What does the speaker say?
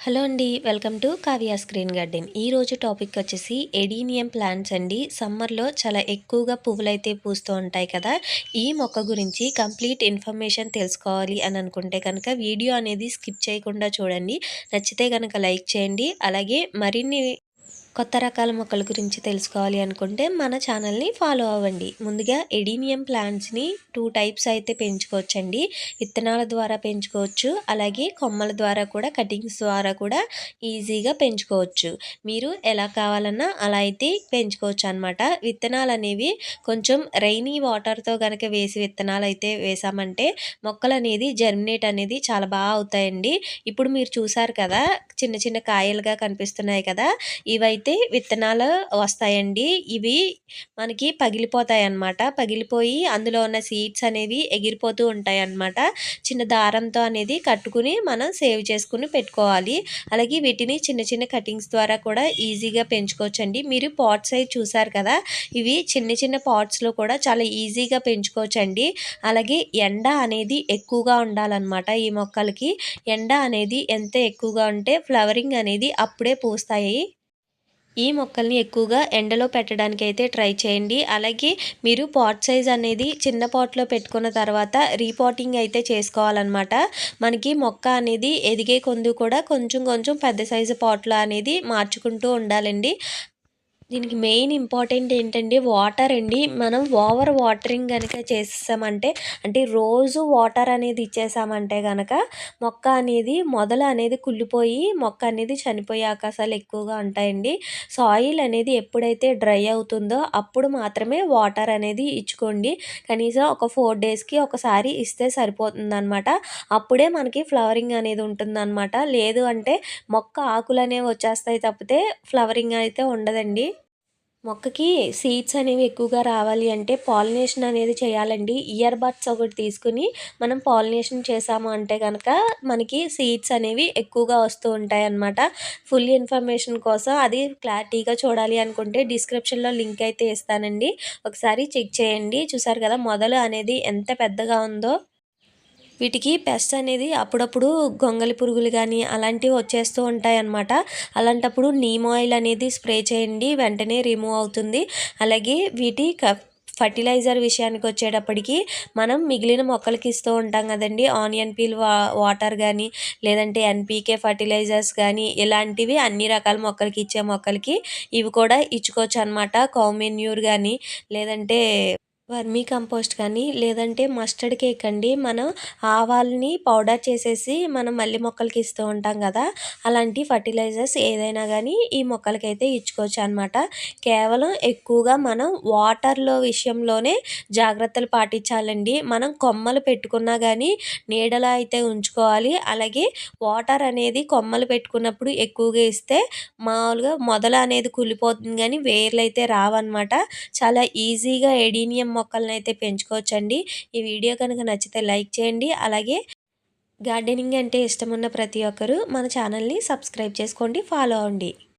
Hello అండి welcome to Kavya screen garden. ఈరోజు topic వచ్చేసి ఎడీనియం ప్లాంట్స్ అండి. సమ్మర్లో చాలా ఎక్కువగా పువ్వులు అయితే పూస్తూ ఉంటాయి కదా. ఈ మొక్క గురించి కంప్లీట్ ఇన్ఫర్మేషన్ తెలుసుకోవాలి అని అనుకుంటే కనుక వీడియో అనేది స్కిప్ చేయకుండా చూడండి. నచ్చితే కనుక లైక్ చేయండి. అలాగే మరిన్ని కొత్త రకాల మొక్కల గురించి తెలుసుకోవాలి అనుకుంటే మన ఛానల్ని ఫాలో అవ్వండి. ముందుగా ఎడీనియం ప్లాంట్స్ని టూ టైప్స్ అయితే పెంచుకోవచ్చండి. విత్తనాల ద్వారా పెంచుకోవచ్చు. అలాగే కొమ్మల ద్వారా కూడా కటింగ్స్ ద్వారా కూడా ఈజీగా పెంచుకోవచ్చు. మీరు ఎలా కావాలన్నా అలా అయితే పెంచుకోవచ్చు అనమాట విత్తనాలు అనేవి కొంచెం రైనీ వాటర్తో కనుక వేసి విత్తనాలు అయితే వేసామంటే మొక్కలు అనేది జర్మినేట్ అనేది చాలా బాగా అవుతాయండి. ఇప్పుడు మీరు చూసారు కదా చిన్న చిన్న కాయలుగా కనిపిస్తున్నాయి కదా. ఇవైతే అయితే విత్తనాలు వస్తాయండి. ఇవి మనకి పగిలిపోతాయి అన్నమాట పగిలిపోయి అందులో ఉన్న సీడ్స్ అనేవి ఎగిరిపోతూ ఉంటాయి అన్నమాట చిన్న దారంతో అనేది కట్టుకుని మనం సేవ్ చేసుకుని పెట్టుకోవాలి. అలాగే వీటిని చిన్న చిన్న కటింగ్స్ ద్వారా కూడా ఈజీగా పెంచుకోవచ్చండి. మీరు పాట్స్ అయి చూసారు కదా ఇవి చిన్న చిన్న పాట్స్లో కూడా చాలా ఈజీగా పెంచుకోవచ్చండి. అలాగే ఎండ అనేది ఎక్కువగా ఉండాలన్నమాట ఈ మొక్కలకి. ఎండ అనేది ఎంత ఎక్కువగా ఉంటే ఫ్లవరింగ్ అనేది అప్పుడే పూస్తాయి. ఈ మొక్కల్ని ఎక్కువగా ఎండలో పెట్టడానికి అయితే ట్రై చేయండి. అలాగే మీరు పాట్ సైజ్ అనేది చిన్న పాట్లో పెట్టుకున్న తర్వాత రీపాటింగ్ అయితే చేసుకోవాలన్నమాట. మనకి మొక్క అనేది ఎదిగే కొందు కూడా కొంచెం కొంచెం పెద్ద సైజు పాట్లో అనేది మార్చుకుంటూ ఉండాలండి. దీనికి మెయిన్ ఇంపార్టెంట్ ఏంటంటే వాటర్ అండి. మనం ఓవర్ వాటరింగ్ కనుక చేసామంటే అంటే రోజు వాటర్ అనేది ఇచ్చేసామంటే కనుక మొక్క అనేది మొదలు అనేది కుళ్ళిపోయి మొక్క అనేది చనిపోయే అవకాశాలు ఎక్కువగా ఉంటాయండి. సాయిల్ అనేది ఎప్పుడైతే డ్రై అవుతుందో అప్పుడు మాత్రమే వాటర్ అనేది ఇచ్చుకోండి. కనీసం ఒక ఫోర్ డేస్కి ఒకసారి ఇస్తే సరిపోతుందన్నమాట. అప్పుడే మనకి ఫ్లవరింగ్ అనేది ఉంటుందన్నమాట. లేదు అంటే మొక్క ఆకులు అనేవి వచ్చేస్తాయి తప్పితే ఫ్లవరింగ్ అయితే ఉండదండి. మొక్కకి సీడ్స్ అనేవి ఎక్కువగా రావాలి అంటే పాలినేషన్ అనేది చేయాలండి. ఇయర్ బడ్స్ ఒకటి తీసుకుని మనం పాలినేషన్ చేసాము అంటే కనుక మనకి సీడ్స్ అనేవి ఎక్కువగా వస్తూ ఉంటాయి అన్నమాట. ఫుల్ ఇన్ఫర్మేషన్ కోసం అది క్లారిటీగా చూడాలి అనుకుంటే డిస్క్రిప్షన్లో లింక్ అయితే ఇస్తానండి. ఒకసారి చెక్ చేయండి. చూసారు కదా మొదలు అనేది ఎంత పెద్దగా ఉందో. వీటికి పెస్ట్ అనేది అప్పుడప్పుడు గొంగలి పురుగులు కానీ అలాంటివి వచ్చేస్తూ ఉంటాయి అన్నమాట అలాంటప్పుడు నీమ్ ఆయిల్ అనేది స్ప్రే చేయండి వెంటనే రిమూవ్ అవుతుంది. అలాగే వీటి ఫర్టిలైజర్ విషయానికి వచ్చేటప్పటికి మనం మిగిలిన మొక్కలకి ఇస్తూ ఉంటాం కదండి. ఆనియన్ పీల్ వా వాటర్ కానీ లేదంటే ఎన్పీకే ఫర్టిలైజర్స్ కానీ ఇలాంటివి అన్ని రకాల మొక్కలకి ఇచ్చే మొక్కలకి ఇవి కూడా ఇచ్చుకోవచ్చు అనమాట కౌమెన్యూర్ కానీ లేదంటే వర్మీ కంపోస్ట్ కానీ లేదంటే మస్టర్డ్ కేక్ అండి. మనం ఆవాల్ని పౌడర్ చేసేసి మనం మళ్ళీ మొక్కలకి ఇస్తూ ఉంటాం కదా. అలాంటి ఫర్టిలైజర్స్ ఏదైనా కానీ ఈ మొక్కలకైతే ఇచ్చుకోవచ్చు అనమాట కేవలం ఎక్కువగా మనం వాటర్లో విషయంలోనే జాగ్రత్తలు పాటించాలండి. మనం కొమ్మలు పెట్టుకున్నా కానీ నీడలో అయితే ఉంచుకోవాలి. అలాగే వాటర్ అనేది కొమ్మలు పెట్టుకున్నప్పుడు ఎక్కువగా ఇస్తే మామూలుగా మొదల అనేది కుళ్ళిపోతుంది కానీ వేర్లు అయితే రావన్నమాట. చాలా ఈజీగా ఎడీనియం మొక్కలను అయితే పెంచుకోవచ్చండి. ఈ వీడియో కనుక నచ్చితే లైక్ చేయండి. అలాగే గార్డెనింగ్ అంటే ఇష్టమున్న ప్రతి ఒక్కరూ మన ఛానల్ని సబ్స్క్రైబ్ చేసుకోండి ఫాలో అవ్వండి.